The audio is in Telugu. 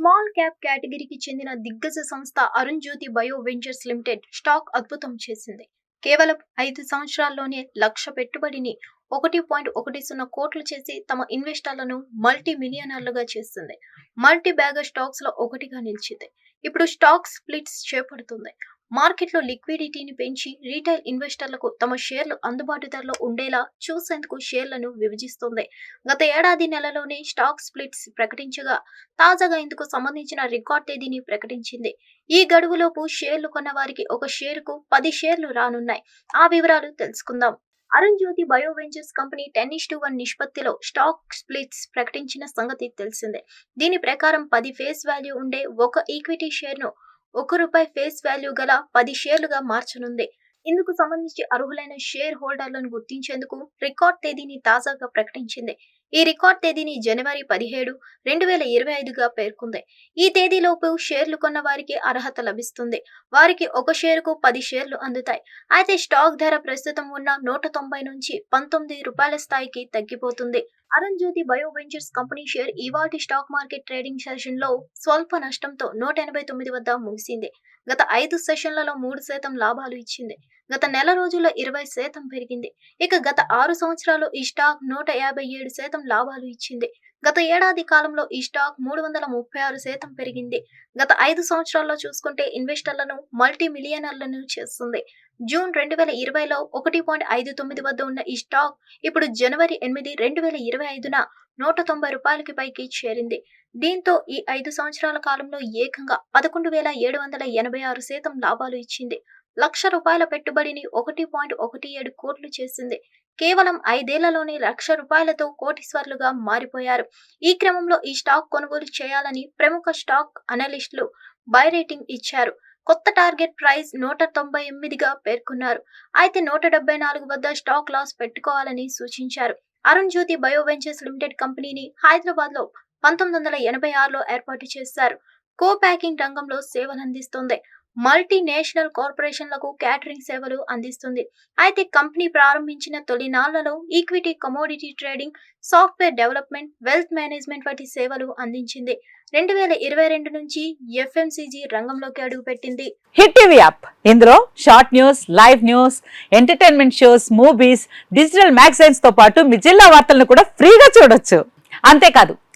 స్మాల్ క్యాప్ కేటగిరీకి చెందిన దిగ్గజ సంస్థ Arun Jyoti Bio Ventures Limited stock అద్భుతం చేసింది. కేవలం ఐదు సంవత్సరాల్లోనే లక్ష పెట్టుబడిని ఒకటి పాయింట్ ఒకటి సున్నా కోట్లు చేసి తమ ఇన్వెస్టర్లను మల్టీ మిలియనర్లుగా చేస్తుంది. మల్టీ బ్యాగర్ స్టాక్స్లో ఒకటిగా నిలిచింది. ఇప్పుడు స్టాక్ స్ప్లిట్స్ చేపడుతుంది. మార్కెట్లో లిక్విడిటీని పెంచి రీటైల్ ఇన్వెస్టర్లకు తమ షేర్లు అందుబాటు ధరలో ఉండేలా చూసేందుకు షేర్లను విభజిస్తుంది. గత ఏడాది నెలలోనే స్టాక్ స్ప్లిట్స్ ప్రకటించగా తాజాగా ఇందుకు సంబంధించిన రికార్డ్ తేదీని ప్రకటించింది. ఈ గడువులోపు షేర్లు కొన్న వారికి ఒక షేరుకు పది షేర్లు రానున్నాయి. ఆ వివరాలు తెలుసుకుందాం. Arun Jyoti Bio Ventures company ten is to one నిష్పత్తిలో స్టాక్ స్ప్లిట్స్ ప్రకటించిన సంగతి తెలిసిందే. దీని ప్రకారం పది ఫేస్ వాల్యూ ఉండే ఒక ఈక్విటీ షేర్ను ఒక రూపాయి ఫేస్ వాల్యూ గల పది షేర్లుగా మార్చనుంది. ఇందుకు సంబంధించి అర్హులైన షేర్ హోల్డర్లను గుర్తించేందుకు రికార్డ్ తేదీని తాజాగా ప్రకటించింది. ఈ రికార్డ్ తేదీని జనవరి పదిహేడు రెండు వేల ఇరవై ఐదుగా పేర్కొంది. ఈ తేదీలోపు షేర్లు కొన్న వారికి అర్హత లభిస్తుంది. వారికి ఒక షేరుకు పది షేర్లు అందుతాయి. అయితే స్టాక్ ధర ప్రస్తుతం ఉన్న నూట తొంభై నుంచి పంతొమ్మిది రూపాయల స్థాయికి తగ్గిపోతుంది. Arun Jyoti Bio Ventures company share ఇవాటి స్టాక్ మార్కెట్ ట్రేడింగ్ సెషన్లో స్వల్ప నష్టంతో నూట ఎనభై తొమ్మిది వద్ద ముగిసింది. గత ఐదు సెషన్లలో మూడు శాతం లాభాలు ఇచ్చింది. గత నెల రోజుల్లో ఇరవై శాతం పెరిగింది. ఇక గత ఆరు సంవత్సరాలు ఈ స్టాక్ నూట యాభై ఏడు శాతం లాభాలు ఇచ్చింది. గత ఏడాది కాలంలో ఈ స్టాక్ మూడు వందల ముప్పై ఆరు శాతం పెరిగింది. గత ఐదు సంవత్సరాల్లో చూసుకుంటే ఇన్వెస్టర్లను మల్టీ మిలియనర్లను చేస్తుంది. జూన్ రెండు వేల ఇరవైలో ఒకటి పాయింట్ ఐదు తొమ్మిది వద్ద ఉన్న ఈ స్టాక్ ఇప్పుడు జనవరి ఎనిమిది రెండు వేల ఇరవై ఐదున నూట తొంభై రూపాయలకి పైకి చేరింది. దీంతో ఈ ఐదు సంవత్సరాల కాలంలో ఏకంగా పదకొండు వేల ఏడు వందల ఎనభై ఆరు శాతం లాభాలు ఇచ్చింది. లక్ష రూపాయల పెట్టుబడిని ఒకటి పాయింట్ ఒకటి ఏడు కోట్లు చేసింది. కేవలం ఐదేళ్ళలోనే లక్ష రూపాయలతో కోటీశ్వర్లుగా మారిపోయారు. ఈ క్రమంలో ఈ స్టాక్ కొనుగోలు చేయాలని ప్రముఖ స్టాక్ అనలిస్టులు బై రేటింగ్ ఇచ్చారు. కొత్త టార్గెట్ ప్రైస్ నూట తొంభై ఎనిమిదిగా పేర్కొన్నారు. అయితే నూట డెబ్బై నాలుగు వద్ద స్టాక్ లాస్ పెట్టుకోవాలని సూచించారు. Arun Jyoti Bio Ventures Limited కంపెనీని హైదరాబాద్లో పంతొమ్మిది వందల ఎనభై ఆరులో ఏర్పాటు చేశారు. కో ప్యాకింగ్ రంగంలో సేవలు మల్టీనేషనల్ మల్టీ నేషనల్ కార్పొరేషన్లకు క్యాటరింగ్ సేవలు అందిస్తుంది. అయితే కంపెనీ ప్రారంభించిన తొలి నాళ్ళలో equity commodity trading software development wealth management వంటి సేవలు అందించింది. రెండు వేల ఇరవై రెండు నుంచి ఎఫ్ఎంసీజీ రంగంలోకి అడుగుపెట్టింది. Hit TV app. ఇందులో short news live news entertainment shows movies digital మ్యాగజైన్స్తో పాటు మీ జిల్లా వార్తలను కూడా ఫ్రీగా చూడొచ్చు. అంతేకాదు